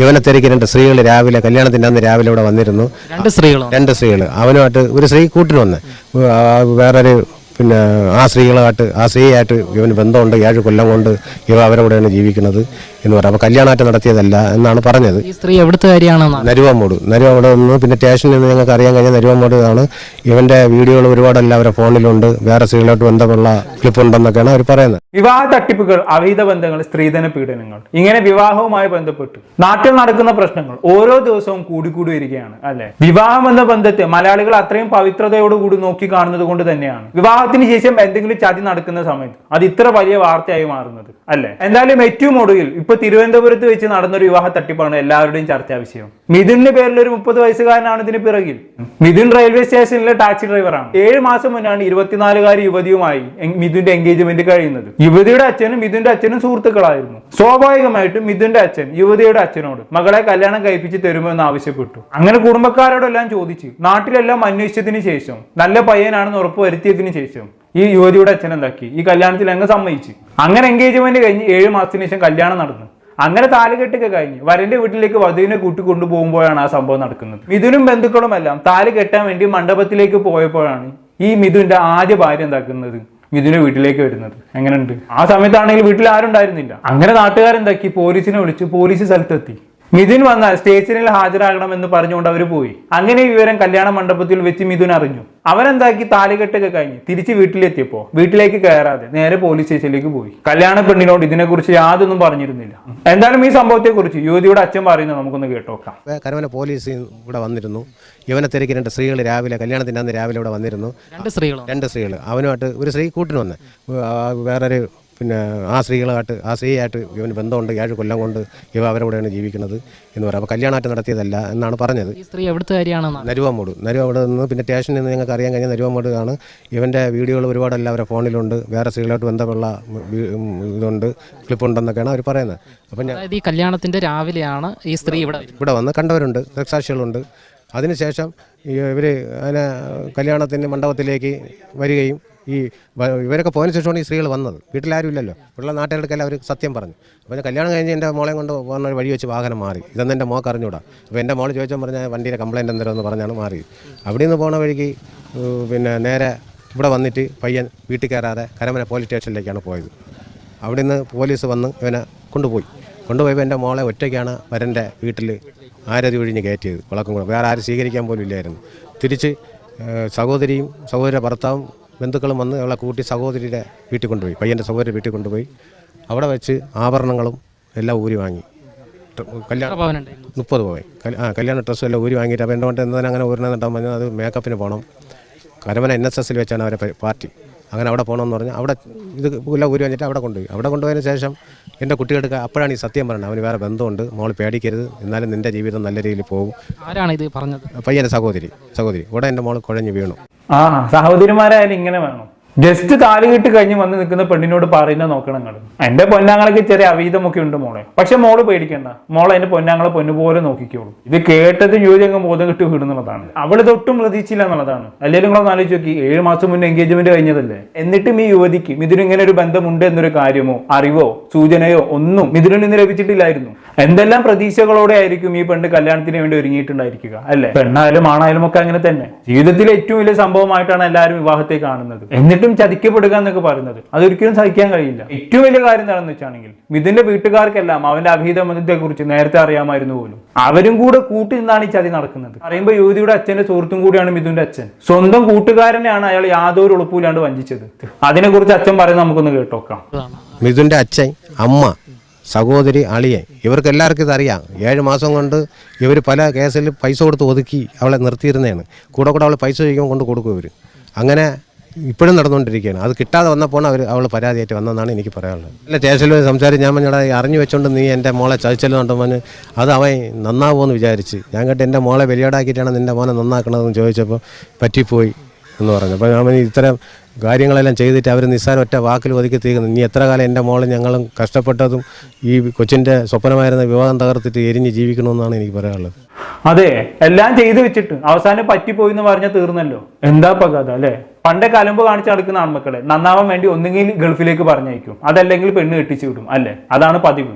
ഇവനെ തിരക്കി രണ്ട് സ്ത്രീകൾ രാവിലെ കല്യാണത്തിന്റെ അന്ന് രാവിലെ ഇവിടെ വന്നിരുന്നു. രണ്ട് സ്ത്രീകൾ രണ്ട് സ്ത്രീകൾ അവനുമായിട്ട് ഒരു സ്ത്രീ കൂട്ടിന് വന്ന്. വേറൊരു പിന്നെ ആ സ്ത്രീകളായിട്ട് ആ സ്ത്രീയായിട്ട് ഇവന് ബന്ധമുണ്ട് ഏഴ് കൊല്ലം കൊണ്ട് ഇവ അവരുടെ കൂടെയാണ് ജീവിക്കുന്നത് എന്ന് പറയാം. അപ്പോൾ കല്യാണമായിട്ട് നടത്തിയതല്ല എന്നാണ് പറഞ്ഞത്. ഈ സ്ത്രീ എവിടുത്തെ കാര്യമാണ് നരുവാമോട്. നരുവാമോട് നിന്ന് പിന്നെ സ്റ്റേഷനിൽ നിന്ന് ഞങ്ങൾക്ക് അറിയാൻ കഴിഞ്ഞ നരുവാമോട് ആണ്. ഇവന്റെ വീഡിയോകൾ ഒരുപാടല്ല അവരുടെ ഫോണിലുണ്ട്. വേറെ സ്ത്രീകളായിട്ട് ബന്ധമുള്ള ക്ലിപ്പ് ഉണ്ടെന്നൊക്കെയാണ് അവർ പറയുന്നത്. വിവാഹ തട്ടിപ്പുകൾ അവിഹിത ബന്ധങ്ങൾ സ്ത്രീധന പീഡനങ്ങൾ ഇങ്ങനെ വിവാഹവുമായി ബന്ധപ്പെട്ട്. നാട്ടിൽ നടക്കുന്ന പ്രശ്നങ്ങൾ ഓരോ ദിവസവും കൂടിക്കൂടി വരികയാണ് അല്ലെ? വിവാഹം എന്ന ബന്ധത്തെ മലയാളികൾ അത്രയും പവിത്രതയോടുകൂടി നോക്കി കാണുന്നത് കൊണ്ട് തന്നെയാണ്. വിവാഹത്തിന് ശേഷം എന്തെങ്കിലും ചതി നടക്കുന്ന സമയത്ത് അത് ഇത്ര വലിയ വാർത്തയായി മാറുന്നത് അല്ലെ? എന്തായാലും ഏറ്റവും ഒടുവിൽ ഇപ്പൊ തിരുവനന്തപുരത്ത് വെച്ച് നടന്നൊരു വിവാഹ തട്ടിപ്പാണ് എല്ലാവരുടെയും ചർച്ചാ വിഷയം. മിഥുന്റെ പേരിൽ ഒരു മുപ്പത് വയസ്സുകാരനാണ് ഇതിന് പിറകിൽ. മിഥുൻ റെയിൽവേ സ്റ്റേഷനിലെ ടാക്സി ഡ്രൈവറാണ് ഏഴ് മാസം മുന്നാണ് ഇരുപത്തിനാലുകാരി യുവതിയുമായി മിഥുന്റെ എൻഗേജ്മെന്റ് കഴിയുന്നത്. യുവതിയുടെ അച്ഛനും മിഥുന്റെ അച്ഛനും സുഹൃത്തുക്കളായിരുന്നു. സ്വാഭാവികമായിട്ടും മിഥുന്റെ അച്ഛൻ യുവതിയുടെ അച്ഛനോട് മകളെ കല്യാണം കഴിപ്പിച്ച് തരുമോ എന്ന് ആവശ്യപ്പെട്ടു. അങ്ങനെ കുടുംബക്കാരോടെല്ലാം ചോദിച്ചു നാട്ടിലെല്ലാം അന്വേഷിച്ചതിന് ശേഷം നല്ല പയ്യനാണെന്ന് ഉറപ്പ് വരുത്തിയതിന് ശേഷം ഈ യുവതിയുടെ അച്ഛൻ എന്താക്കി? ഈ കല്യാണത്തിൽ അങ്ങ് സമ്മതിച്ചു. അങ്ങനെ എൻഗേജ്മെന്റ് കഴിഞ്ഞ് ഏഴ് മാസത്തിന് ശേഷം കല്യാണം നടന്നു. അങ്ങനെ താലുകെട്ടൊക്കെ കഴിഞ്ഞ് വരന്റെ വീട്ടിലേക്ക് വധുവിനെ കൂട്ടി കൊണ്ടുപോകുമ്പോഴാണ് ആ സംഭവം നടക്കുന്നത്. മിഥുനും ബന്ധുക്കളും എല്ലാം താലി കെട്ടാൻ വേണ്ടി മണ്ഡപത്തിലേക്ക് പോയപ്പോഴാണ് ഈ മിഥുന്റെ ആദ്യ ഭാര്യ എന്താക്കുന്നത്? മിഥുന്റെ വീട്ടിലേക്ക് വരുന്നത്. എങ്ങനെയുണ്ട്? ആ സമയത്താണെങ്കിൽ വീട്ടിൽ ആരും ഉണ്ടായിരുന്നില്ല അങ്ങനെ നാട്ടുകാരെന്താക്കി? പോലീസിനെ വിളിച്ച് പോലീസ് സ്ഥലത്തെത്തി. മിഥുൻ വന്നാൽ സ്റ്റേഷനിൽ ഹാജരാകണമെന്ന് പറഞ്ഞുകൊണ്ട് അവർ പോയി. അങ്ങനെ വിവരം കല്യാണ മണ്ഡപത്തിൽ വെച്ച് മിഥുൻ അറിഞ്ഞു. അവരെന്താക്കി താലികെട്ടൊക്കെ കഴിഞ്ഞ് തിരിച്ച് വീട്ടിലെത്തിയപ്പോ വീട്ടിലേക്ക് കയറാതെ നേരെ പോലീസ് സ്റ്റേഷനിലേക്ക് പോയി. കല്യാണ പെണ്ണിനോട് ഇതിനെക്കുറിച്ച് യാതൊന്നും പറഞ്ഞിരുന്നില്ല. എന്തായാലും ഈ സംഭവത്തെ കുറിച്ച് യുവതിയുടെ അച്ഛൻ പറയുന്നത് നമുക്കൊന്ന് കേട്ടോക്കാം. കരമന പോലീസ് ഇവിടെ വന്നിരുന്നു. ഇവനെ തിരക്കി രണ്ട് സ്ത്രീകൾ രാവിലെ കല്യാണത്തിന്റെ അന്ന് രാവിലെ ഇവിടെ വന്നിരുന്നു. രണ്ട് സ്ത്രീകളോ? രണ്ട് സ്ത്രീകൾ അവനുമായിട്ട് ഒരു സ്ത്രീ കൂട്ടിന് വന്ന്. വേറൊരു പിന്നെ ആ സ്ത്രീകളായിട്ട് ആ സ്ത്രീയായിട്ട് ഇവന് ബന്ധമുണ്ട് ഏഴ് കൊല്ലം കൊണ്ട് ഇവ അവരുടെ കൂടെയാണ് ജീവിക്കുന്നത് എന്ന് പറയാം. അപ്പോൾ കല്യാണമായിട്ട് നടത്തിയതല്ല എന്നാണ് പറഞ്ഞത്. സ്ത്രീ എവിടുത്തെ കാര്യമാണ് നരുവാമോട്. അവിടെ നിന്ന് പിന്നെ സ്റ്റേഷനിൽ നിന്ന് ഞങ്ങൾക്ക് അറിയാൻ കഴിഞ്ഞ നരുവാമോട് ആണ്. ഇവന്റെ വീഡിയോകൾ ഒരുപാട് എല്ലാവരുടെ ഫോണിലുണ്ട്. വേറെ സ്ത്രീകളായിട്ട് ബന്ധമുള്ള ഇതുണ്ട് ക്ലിപ്പുണ്ടെന്നൊക്കെയാണ് അവർ പറയുന്നത്. അപ്പം ഞാൻ ഈ കല്യാണത്തിന്റെ രാവിലെയാണ് ഈ സ്ത്രീ ഇവിടെ ഇവിടെ വന്ന് കണ്ടവരുണ്ട് ദൃക്സാക്ഷികളുണ്ട് അതിനുശേഷം ഇവർ അതിനെ കല്യാണത്തിന്റെ മണ്ഡപത്തിലേക്ക് വരികയും ഈ ഇവരൊക്കെ പോയതിനു ശേഷമാണ് ഈ സ്ത്രീകൾ വന്നത്. വീട്ടിലാരും ഇല്ലല്ലോ ഉള്ള നാട്ടുകാർക്കെല്ലാം അവർ സത്യം പറഞ്ഞു. അപ്പോൾ കല്യാണം കഴിഞ്ഞ് എന്റെ മോളെ കൊണ്ട് ഒരു വഴി വെച്ച് വാഹനം മാറി. ഇതൊന്നും എന്റെ മോക്ക് അറിഞ്ഞൂടാ. അപ്പോൾ എന്റെ മോൾ ചോദിച്ചാൽ പറഞ്ഞാൽ വണ്ടിയുടെ കംപ്ലയിന്റ് എന്ന് പറഞ്ഞാണ് മാറി അവിടെ നിന്ന് പോണ വഴിക്ക് പിന്നെ നേരെ ഇവിടെ വന്നിട്ട് പയ്യൻ വീട്ടിൽ കയറാതെ കരമന പോലീസ് സ്റ്റേഷനിലേക്കാണ് പോയത്. അവിടെ നിന്ന് പോലീസ് വന്ന് ഇവനെ കൊണ്ടുപോയി. കൊണ്ടുപോയപ്പോൾ എന്റെ മോളെ ഒറ്റയ്ക്കാണ് വരന്റെ വീട്ടിൽ ആരതി ഒഴിഞ്ഞ് കയറ്റിയത്. വിളക്കും കൂടെ. വേറെ ആരും സ്വീകരിക്കാൻ പോലും ഇല്ലായിരുന്നു. തിരിച്ച് സഹോദരിയും സഹോദര ഭർത്താവും ബന്ധുക്കളും വന്ന് അവളെ കൂട്ടി സഹോദരിയുടെ വീട്ടിൽ കൊണ്ടുപോയി പയ്യന്റെ സഹോദരി വീട്ടിൽ കൊണ്ടുപോയി. അവിടെ വെച്ച് ആഭരണങ്ങളും എല്ലാം ഊരി വാങ്ങി. കല്യാണ മുപ്പത് പോയി ആ കല്യാണ ഡ്രസ്സും എല്ലാം ഊരി വാങ്ങിയിട്ട് അപ്പോൾ എന്റെ കൊണ്ട് എന്താണ് അങ്ങനെ ഊരിനെന്നിട്ടാൻ പറഞ്ഞാൽ അത് മേക്കപ്പിന് പോകണം കരമന എൻ എസ് എസിൽ വെച്ചാണ് അവരെ പാർട്ടി. അങ്ങനെ അവിടെ പോകണമെന്ന് പറഞ്ഞാൽ അവിടെ ഇത് എല്ലാം ഊരി വന്നിട്ട് അവിടെ കൊണ്ടുപോയി. അവിടെ കൊണ്ടുപോയതിന് ശേഷം എന്റെ കുട്ടികൾക്ക് അപ്പോഴാണ് ഈ സത്യം പറയുന്നത് അവന് വേറെ ബന്ധമുണ്ട്. മോൾ പേടിക്കരുത്. എന്നാലും നിന്റെ ജീവിതം നല്ല രീതിയിൽ പോകും. ആരാണ് ഇത് പറഞ്ഞത്? പയ്യന്റെ സഹോദരി സഹോദരി. ഇവിടെ എന്റെ മോൾ കുഴഞ്ഞു വീണു. ആ സഹോദരിമാരായാലും ഇങ്ങനെ വേണം. ജസ്റ്റ് താലി കെട്ട് കഴിഞ്ഞ് വന്ന് നിൽക്കുന്ന പെണ്ണിനോട് പറയുന്ന നോക്കണം നിങ്ങൾ. എന്റെ പൊന്നാങ്ങളൊക്കെ ചെറിയ അവീതമൊക്കെ ഉണ്ട് മോളെ. പക്ഷെ മോൾ പേടിക്കണ്ട. മോളെ എന്റെ പൊന്നാങ്ങളെ പൊന്നുപോലെ നോക്കിക്കോളൂ. ഇത് കേട്ടത് അങ്ങ് ബോധം കിട്ടി വിടുന്നുള്ളതാണ് അവൾ ഇതൊട്ടും പ്രതീക്ഷിച്ചില്ല എന്നുള്ളതാണ്. അല്ലെങ്കിൽ നിങ്ങളൊന്ന് ആലോചിച്ച് നോക്കി. ഏഴ് മാസം മുന്നേ എൻഗേജ്മെന്റ് കഴിഞ്ഞതല്ലേ? എന്നിട്ടും ഈ യുവതിക്ക് മിഥുനും ഇങ്ങനെ ഒരു ബന്ധമുണ്ട് എന്നൊരു കാര്യമോ അറിവോ സൂചനയോ ഒന്നും മിഥുനിൽ നിന്ന് ലഭിച്ചിട്ടില്ലായിരുന്നു. എന്തെല്ലാം പ്രതീക്ഷകളോടെ ആയിരിക്കും ഈ പെണ്ണ് കല്യാണത്തിന് വേണ്ടി ഒരുങ്ങിയിട്ടുണ്ടായിരിക്കുക അല്ലെ? പെണ്ണായാലും ആണായാലും ഒക്കെ അങ്ങനെ തന്നെ. ജീവിതത്തിലെ ഏറ്റവും വലിയ സംഭവമായിട്ടാണ് എല്ലാവരും വിവാഹത്തെ കാണുന്നത്. എന്നിട്ടും ചതിക്കപ്പെടുക എന്നൊക്കെ പറയുന്നത്. അതൊരിക്കലും സഹിക്കാൻ കഴിയില്ല. ഏറ്റവും വലിയ കാര്യം എന്താണെന്ന് വെച്ചാണെങ്കിൽ മിഥുന്റെ വീട്ടുകാർക്കെല്ലാം അവന്റെ അഭിഹിത കുറിച്ച് നേരത്തെ അറിയാമായിരുന്നു പോലും. അവരും കൂടെ കൂട്ടി നിന്നാണ് ഈ ചതി നടക്കുന്നത്. പറയുമ്പോൾ യുവതിയുടെ അച്ഛന്റെ സുഹൃത്തും കൂടിയാണ് മിഥുന്റെ അച്ഛൻ. സ്വന്തം കൂട്ടുകാരനെയാണ് അയാൾ യാതൊരു ഉളുപ്പൂലാണ്ട് വഞ്ചിച്ചത്. അതിനെക്കുറിച്ച് അച്ഛൻ പറയുന്നത് നമുക്കൊന്ന് കേട്ടോക്കാം. മിഥുന്റെ അച്ഛൻ അമ്മ സഹോദരി അളിയൻ ഇവർക്ക് എല്ലാവർക്കും ഇതറിയാം. ഏഴ് മാസം കൊണ്ട് ഇവർ പല കേസിൽ പൈസ കൊടുത്ത് ഒതുക്കി അവളെ നിർത്തിയിരുന്നതാണ്. കൂടെ കൂടെ അവൾ പൈസ ചോദിക്കുമ്പോൾ കൊണ്ട് കൊടുക്കും ഇവർ. അങ്ങനെ ഇപ്പോഴും നടന്നുകൊണ്ടിരിക്കുകയാണ്. അത് കിട്ടാതെ വന്നപ്പോൾ അവർ അവൾ പരാതിയായിട്ട് വന്നതെന്നാണ് എനിക്ക് പറയാനുള്ളത്. അല്ല സ്റ്റേഷനിൽ സംസാരിച്ച് ഞാൻ പറഞ്ഞാൽ അറിഞ്ഞു വെച്ചുകൊണ്ട് നീ എന്റെ മോളെ ചതിച്ചല്ലോ പറഞ്ഞ് അത് അവൻ നന്നാവുമെന്ന് വിചാരിച്ച്. ഞാൻ കേട്ട് എന്റെ മോളെ വലിയടാക്കിയിട്ടാണ് നിന്റെ മോനെ നന്നാക്കണതെന്ന് ചോദിച്ചപ്പോൾ പറ്റിപ്പോയി. എന്ന് പറഞ്ഞു. അപ്പോൾ അവൻ ഇത്തരം കാര്യങ്ങളെല്ലാം ചെയ്തിട്ട് അവർ നിസ്സാരം ഒറ്റ വാക്കിൽ ഒതുക്കി തീർക്കുന്നു ഇനി എത്ര കാലം എന്റെ മോളും ഞങ്ങളും കഷ്ടപ്പെട്ടതും ഈ കൊച്ചിന്റെ സ്വപ്നമായിരുന്ന വിവാഹം തകർത്തിട്ട് എരിഞ്ഞ് ജീവിക്കണമെന്നാണ് എനിക്ക് പറയാനുള്ളത്. അതെ എല്ലാം ചെയ്തു വെച്ചിട്ട് അവസാനം പറ്റിപ്പോയി എന്ന് പറഞ്ഞാൽ തീർന്നല്ലോ. എന്താ പകത അല്ലേ? പണ്ടേ കലമ്പ് കാണിച്ച് നടക്കുന്ന ആൺമക്കളെ നന്നാവാൻ വേണ്ടി ഒന്നുകിൽ ഗൾഫിലേക്ക് പറഞ്ഞയക്കും. അതല്ലെങ്കിൽ പെണ്ണ് കെട്ടിച്ചു വിടും അല്ലേ? അതാണ് പതിവ്.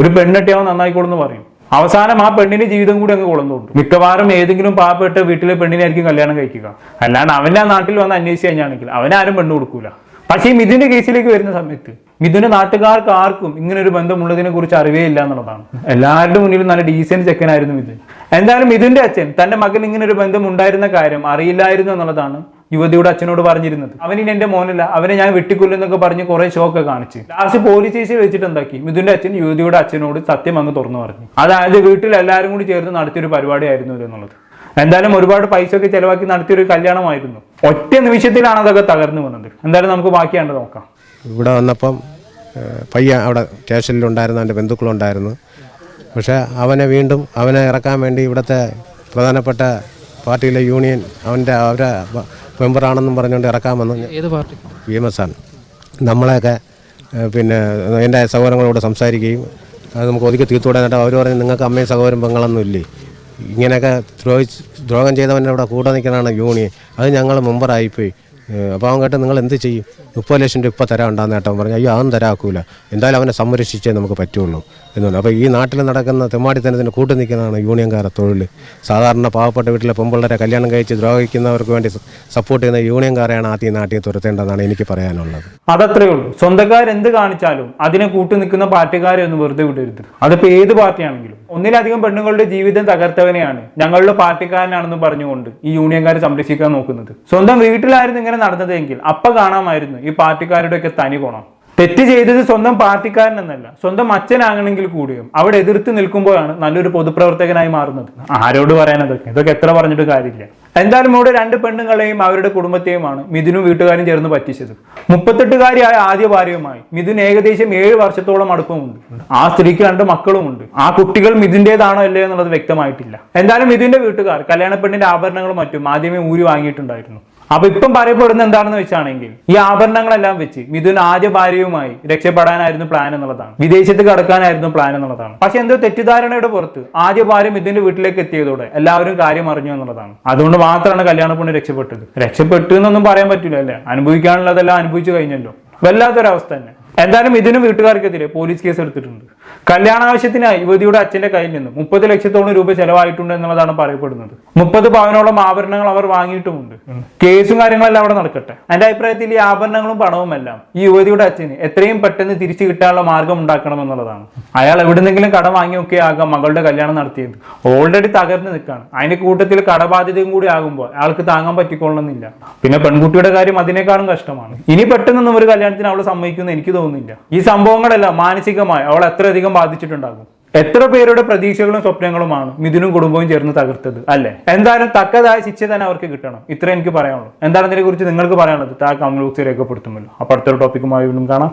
ഒരു പെണ്ണ് കെട്ടിയാവും എന്ന് പറയും. അവസാനം ആ പെണ്ണിന്റെ ജീവിതം കൂടി അങ്ങ് കുളന്നുണ്ട് മിക്കവാറും ഏതെങ്കിലും പാവപ്പെട്ട വീട്ടിലെ പെണ്ണിനായിരിക്കും കല്യാണം കഴിക്കുക. അല്ലാണ്ട് അവന്റെ ആ നാട്ടിൽ വന്ന് അന്വേഷിച്ച് കഴിഞ്ഞാണെങ്കിൽ അവനാരും പെണ്ണ് കൊടുക്കൂല. പക്ഷേ ഈ മിഥുന്റെ കേസിലേക്ക് വരുന്ന സമയത്ത് മിഥുന്റെ നാട്ടുകാർക്ക് ആർക്കും ഇങ്ങനെ ഒരു ബന്ധമുള്ളതിനെ കുറിച്ച് അറിവേ ഇല്ല എന്നുള്ളതാണ്. എല്ലാവരുടെ മുന്നിലും നല്ല ഡീസന്റ് ചെക്കനായിരുന്നു മിഥുൻ. എന്തായാലും മിഥുന്റെ അച്ഛൻ തന്റെ മകൻ ഇങ്ങനെ ഒരു ബന്ധം ഉണ്ടായിരുന്ന കാര്യം അറിയില്ലായിരുന്നു എന്നുള്ളതാണ് യുവതിയുടെ അച്ഛനോട് പറഞ്ഞിരുന്നത്. അവനിനി എന്റെ മോനല്ല. അവനെ ഞാൻ വെട്ടിക്കൊല്ലെന്നൊക്കെ പറഞ്ഞ് കുറെ ഷോക്ക് കാണിച്ച്. ലാസ്റ്റ് പോലീസ് സ്റ്റേഷൻ വെച്ചിട്ട് എന്താക്കി? മിഥുന്റെ അച്ഛൻ യുവതിയുടെ അച്ഛനോട് സത്യം അങ്ങ് തുറന്നു പറഞ്ഞു. അതായത് വീട്ടിൽ എല്ലാവരും കൂടി ചേർന്ന് നടത്തിയൊരു പരിപാടിയായിരുന്നു എന്നുള്ളത് എന്തായാലും ഒരുപാട് പൈസ ഒക്കെ ചെലവാക്കി നടത്തിയൊരു കല്യാണമായിരുന്നു. ഒറ്റ നിമിഷത്തിലാണ് അതൊക്കെ തകർന്നു വന്നത്. എന്തായാലും നമുക്ക് ബാക്കിയാണ് നോക്കാം. ഇവിടെ വന്നപ്പം പയ്യ അവിടെ സ്റ്റേഷനിലുണ്ടായിരുന്ന എന്റെ ബന്ധുക്കളുണ്ടായിരുന്നു പക്ഷേ അവനെ വീണ്ടും അവനെ ഇറക്കാൻ വേണ്ടി ഇവിടുത്തെ പ്രധാനപ്പെട്ട പാർട്ടിയിലെ യൂണിയൻ അവന്റെ അവരെ മെമ്പറാണെന്നും പറഞ്ഞുകൊണ്ട് ഇറക്കാമെന്ന് ഏത് പാർട്ടി? ബി എം എസ് ആണ്. നമ്മളെയൊക്കെ പിന്നെ എന്റെ സഹോദരങ്ങളോട് സംസാരിക്കുകയും അത് നമുക്ക് ഒതുക്കി തീർത്തുകൂടെ എന്നിട്ട് അവർ പറഞ്ഞ് നിങ്ങൾക്ക് അമ്മയും സഹോദരൻ പെങ്ങളൊന്നും ഇല്ലേ? ഇങ്ങനെയൊക്കെ ദ്രോഹിച്ച് ദ്രോഹം ചെയ്തവന്റെ അവിടെ കൂടെ നിൽക്കണതാണ് യൂണിയൻ. അത് ഞങ്ങൾ മെമ്പറായിപ്പോയി. അവൻ കേട്ട് നിങ്ങൾ എന്ത് ചെയ്യും? മുപ്പത് ലക്ഷം രൂപ ഇപ്പോൾ തരാൻ ഉണ്ടാകുന്ന പറഞ്ഞു. അയ്യോ അതും തരാക്കൂല. എന്തായാലും അവനെ സംരക്ഷിച്ചേ നമുക്ക് പറ്റുള്ളൂ. എന്നുണ്ട് അപ്പോൾ ഈ നാട്ടിൽ നടക്കുന്ന തെമ്മാടിത്തനത്തിന് കൂട്ടു നിൽക്കുന്നതാണ് യൂണിയൻകാരെ തൊഴിൽ സാധാരണ പാവപ്പെട്ട വീട്ടിലെ പെമ്പിള്ളേരെ കല്യാണം കഴിച്ച് ദ്രോഹിക്കുന്നവർക്ക് വേണ്ടി സപ്പോർട്ട് ചെയ്യുന്ന യൂണിയൻകാരെയാണ് ആദ്യം നാട്ടിൽ തുരത്തേണ്ടതെന്നാണ് എനിക്ക് പറയാനുള്ളത്. അതത്രേ ഉള്ളൂ. സ്വന്തക്കാർ എന്ത് കാണിച്ചാലും അതിനെ കൂട്ടു നിൽക്കുന്ന പാർട്ടിക്കാരെ ഒന്ന് വെറുതെ വിടരുത്. അതിപ്പോൾ ഏത് പാർട്ടിയാണെങ്കിലും. ഒന്നിലധികം പെണ്ണുങ്ങളുടെ ജീവിതം തകർത്തവനെയാണ് ഞങ്ങളുടെ പാർട്ടിക്കാരനാണെന്ന് പറഞ്ഞുകൊണ്ട് ഈ യൂണിയൻകാരെ സംരക്ഷിക്കാൻ നോക്കുന്നത്. സ്വന്തം വീട്ടിലായിരുന്നു ഇങ്ങനെ നടന്നതെങ്കിൽ അപ്പ കാണാമായിരുന്നു ഈ പാർട്ടിക്കാരുടെയൊക്കെ തനി ഗുണം. തെറ്റ് ചെയ്തത് സ്വന്തം പാർട്ടിക്കാരനെന്നല്ല സ്വന്തം അച്ഛനാകണമെങ്കിൽ കൂടിയും അവിടെ എതിർത്ത് നിൽക്കുമ്പോഴാണ് നല്ലൊരു പൊതുപ്രവർത്തകനായി മാറുന്നത്. ആരോട് പറയാൻ അതൊക്കെ? ഇതൊക്കെ എത്ര പറഞ്ഞിട്ട് കാര്യമില്ല. എന്തായാലും ഇവിടെ രണ്ട് പെണ്ണുങ്ങളെയും അവരുടെ കുടുംബത്തെയുമാണ് മിഥുനും വീട്ടുകാരും ചേർന്ന് പറ്റിച്ചത്. മുപ്പത്തെട്ടുകാരിയായ ആദ്യ ഭാര്യയുമായി മിഥുൻ ഏകദേശം ഏഴ് വർഷത്തോളം അടുപ്പമുണ്ട്. ആ സ്ത്രീക്ക് രണ്ട് മക്കളുമുണ്ട്. ആ കുട്ടികൾ മിഥുന്റേതാണോ അല്ലേ എന്നുള്ളത് വ്യക്തമായിട്ടില്ല. എന്തായാലും മിഥുന്റെ വീട്ടുകാർ കല്യാണ പെണ്ണിന്റെ ആഭരണങ്ങളും മറ്റും ആദ്യമേ ഊരി വാങ്ങിയിട്ടുണ്ടായിരുന്നു. അപ്പൊ ഇപ്പം പറയപ്പെടുന്ന എന്താണെന്ന് വെച്ചാണെങ്കിൽ ഈ ആഭരണങ്ങളെല്ലാം വെച്ച് മിഥുൻ ആദ്യ ഭാര്യയുമായി രക്ഷപ്പെടാനായിരുന്നു പ്ലാൻ എന്നുള്ളതാണ്. വിദേശത്ത് കടക്കാനായിരുന്നു പ്ലാൻ എന്നുള്ളതാണ്. പക്ഷെ എന്തോ തെറ്റിദ്ധാരണയുടെ പുറത്ത് ആദ്യ ഭാര്യ മിഥുന്റെ വീട്ടിലേക്ക് എത്തിയതോടെ എല്ലാവരും കാര്യം അറിഞ്ഞു എന്നുള്ളതാണ്. അതുകൊണ്ട് മാത്രമാണ് കല്യാണ പെണ്ണ് രക്ഷപ്പെട്ടത്. രക്ഷപ്പെട്ടു എന്നൊന്നും പറയാൻ പറ്റില്ല അല്ലേ? അനുഭവിക്കാനുള്ളതെല്ലാം അനുഭവിച്ചു കഴിഞ്ഞല്ലോ. വല്ലാത്തൊരവസ്ഥ തന്നെ. എന്തായാലും ഇതിനും വീട്ടുകാർക്കെതിരെ പോലീസ് കേസ് എടുത്തിട്ടുണ്ട്. കല്യാണാവശ്യത്തിനായി യുവതിയുടെ അച്ഛന്റെ കയ്യിൽ നിന്ന് മുപ്പത് ലക്ഷത്തോളം രൂപ ചെലവായിട്ടുണ്ട് എന്നുള്ളതാണ് പറയപ്പെടുന്നത്. മുപ്പത് പവനോളം ആഭരണങ്ങൾ അവർ വാങ്ങിയിട്ടുമുണ്ട്. കേസും കാര്യങ്ങളെല്ലാം അവിടെ നടക്കട്ടെ. എന്റെ അഭിപ്രായത്തിൽ ഈ ആഭരണങ്ങളും പണവും എല്ലാം ഈ യുവതിയുടെ അച്ഛന് എത്രയും പെട്ടെന്ന് തിരിച്ചു കിട്ടാനുള്ള മാർഗം ഉണ്ടാക്കണം എന്നുള്ളതാണ്. അയാൾ എവിടുന്നെങ്കിലും കടം വാങ്ങിയൊക്കെ ആകാം മകളുടെ കല്യാണം നടത്തിയത്. ഓൾറെഡി തകർന്നു നിൽക്കാണ്. അതിന്റെ കൂട്ടത്തിൽ കടബാധ്യതയും കൂടി ആകുമ്പോൾ അയാൾക്ക് താങ്ങാൻ പറ്റിക്കൊള്ളണമെന്നില്ല. പിന്നെ പെൺകുട്ടിയുടെ കാര്യം അതിനേക്കാളും കഷ്ടമാണ്. ഇനി പെട്ടെന്നൊന്നും ഒരു കല്യാണത്തിന് അവളെ സമ്മതിക്കുന്നു എനിക്ക് തോന്നുന്നില്ല. ഈ സംഭവങ്ങളെല്ലാം മാനസികമായി അവൾ എത്രയധികം ബാധിച്ചിട്ടുണ്ടാകും. എത്ര പേരുടെ പ്രതീക്ഷകളും സ്വപ്നങ്ങളുമാണ് മിഥുനും കുടുംബവും ചേർന്ന് തകർത്തത് അല്ലെ? എന്തായാലും തക്കതായ ശിക്ഷ തന്നെ അവർക്ക് കിട്ടണം. ഇത്ര എനിക്ക് പറയാനുള്ളൂ. എന്താണ് ഇതിനെക്കുറിച്ച് നിങ്ങൾക്ക് പറയാനുള്ളത്? താ കമന്റ് രേഖപ്പെടുത്തുമല്ലോ. അപ്പോൾ അടുത്തൊരു ടോപ്പിക്കുമായി വീണ്ടും കാണാം.